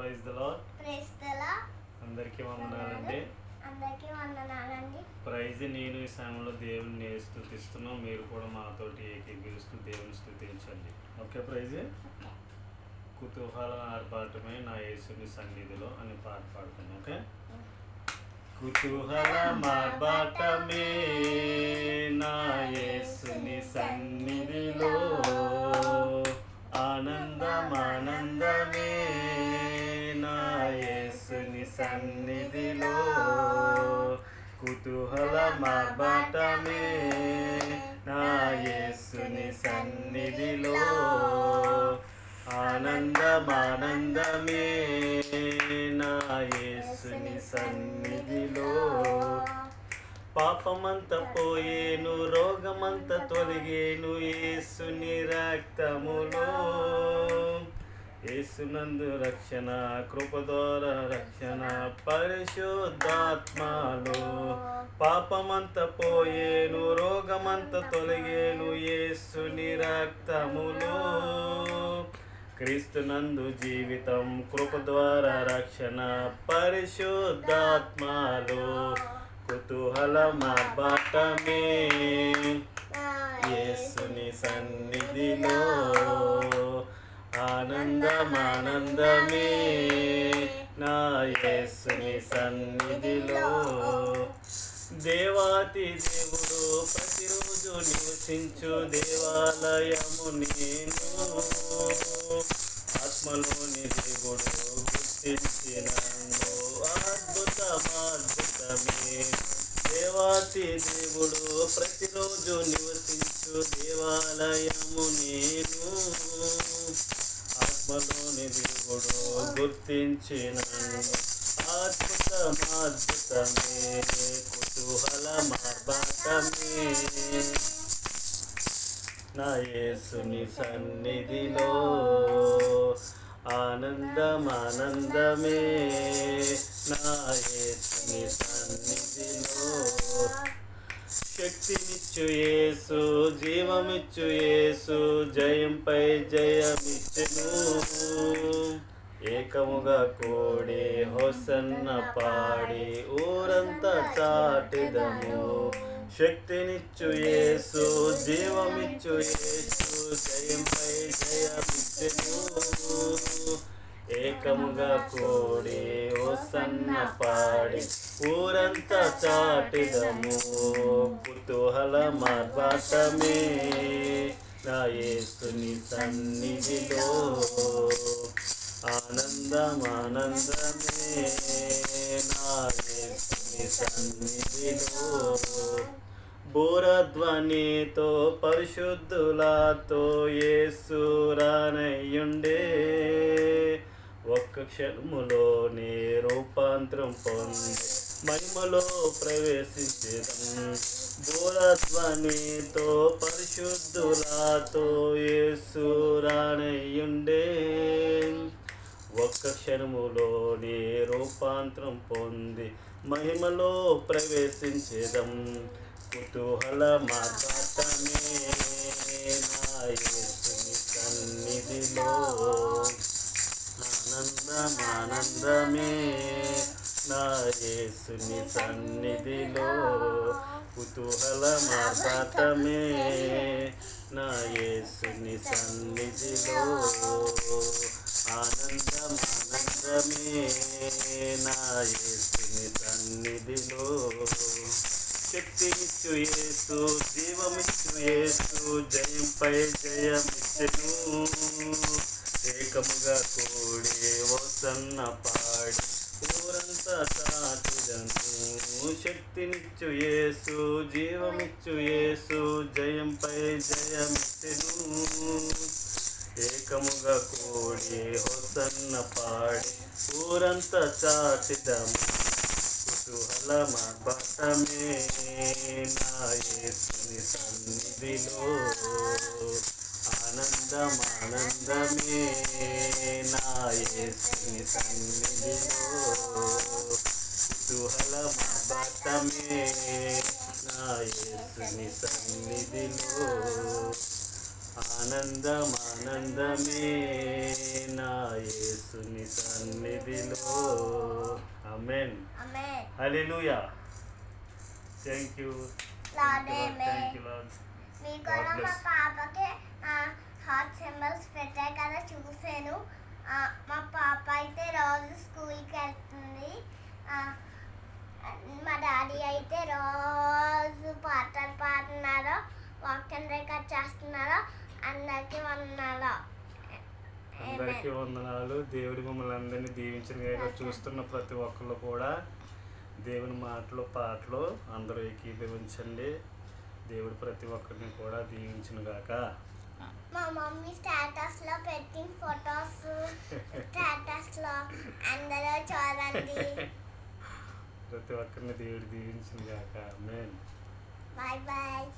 Praise the lord క్రైస్తల అందరికీ వందనాలండి. అందరికీ వందనాలండి. ప్రైజ్ నేను ఈ సమయంలో దేవుని స్థుతిస్తున్నాం. మీరు కూడా మాతోటి ఏకీభవిస్తూ దేవుని స్థుతించండి. Okay praise? కుతూహల ఆర్పాటమే నా యేసుని సన్నిధిలో అని పాట పాడుతున్నాం ఓకే? కుతూహల మార్బాటమే సన్నిధిలో కుతూహల మార్బాటమే నా యేసుని సన్నిధిలో ఆనందమానందమే నా యేసుని సన్నిధిలో. పాపమంత పోయేను రోగమంత తొలగేను యేసుని రక్తములో. యేసునందు రక్షణ కృప ద్వారా రక్షణ పరిశుద్ధాత్మలో పాపమంత పోయేను రోగమంత తొలగేను యేసుని రక్తములో క్రీస్తునందు జీవితం కృప ద్వారా రక్షణ పరిశుద్ధాత్మలో కుతూహల మార్బాటమే యేసుని సన్నిధిలో ఆనందమానందమే. నా యేసుని సన్నిధిలో. దేవాతి దేవుడు ప్రతిరోజు నివసించు దేవాలయము నేను. ఆత్మలోని దేవుడు గుర్తించిన అద్భుతం అద్భుతమే దేవాతి దేవుడు ప్రతిరోజు నివసించు దేవాలయము నేను. ఆత్మలోని దేవుడు గుర్తించిన అద్భుతం అద్భుతమే కుతూహల మార్బాటమే నా యేసుని సన్నిధిలో ఆనందం ఆనందమే నా యేసుని సన్నిధిలో శక్తినిచ్చు యేసు జీవమిచ్చు యేసు జయంపై జయమిచ్చును. ఏకముగా కూడి హొసన్న పాడి ఊరంతా చాటిదము. శక్తినిచ్చు యేసు జీవమిచ్చు యేసు జయంపై జయమిచ్చును. ఏకముగా కోడి సన్న పాడి ఊరంతా చాటిదము కుతూహల మార్బాటమే నా యేసుని సన్నిధిలో. ఆనందం ఆనందమే నా యేసుని సన్నిధిలో. బూరధ్వనితో పరిశుద్ధులతో యేసు రానయ్యుండే. ఒక్క క్షణములోనే రూపాంతరం పొంది మహిమలో ప్రవేశించడం బూరధ్వనితో పరిశుద్ధులతో యేసు రానయ్యుండే. ఒక్క క్షణములోనే రూపాంతరం పొంది మహిమలో ప్రవేశించడం కుతూహల మాతమే నాయ ఆనందమే నా యేసుని సన్నిధిలో. కుతూహల మాతమే నా యేసుని సన్నిధిలో. ఆనందం ఆనందమే నా యేసుని సన్నిధిలో. శక్తినిచ్చు యేసు జీవమిచ్చు యేసు జయంపై జయమిచ్చును. ఏకముగా కూడే సన్న పాడి ఊరంతా చాటిదను శక్తినిచ్చు యేసు జీవమిచ్చు యేసు జయంపై జయమిచ్చును. ఏకముగా కూడి హొసన్న పాడి ఊరంతా చాటిదము కుతూహలమ బటమే నా యేసుని సన్నిధిలో. ఆనందం ఆనందమే నా యేసుని సన్నిధిలో. కుతూహల మార్బటమే నా యేసుని సన్నిధిలో. ఆనందం ఆనందమే నా యేసుని సన్నిధిలో. Amen hallelujah. Thank you thank you Lord మీ కూడా మా. పాపకి అందరికీ వందనాలు. దేవుడి మమ్మల్ని అందరినీ దీవించిన చూస్తున్న ప్రతి ఒక్కళ్ళు కూడా దేవుని మాటలు పాటలు అందరూ ఏకీభవించండి. దేవుడు ప్రతి ఒక్కరిని కూడా దీవించిన గాక. మా మమ్మీ స్టేటస్లో పెట్టిన ఫొటోస్ స్టేటస్లో అందరూ చూడండి. ప్రతి ఒక్కరిని దేవుడు దీవించిన గాక. మేన్ బాయ్ బాయ్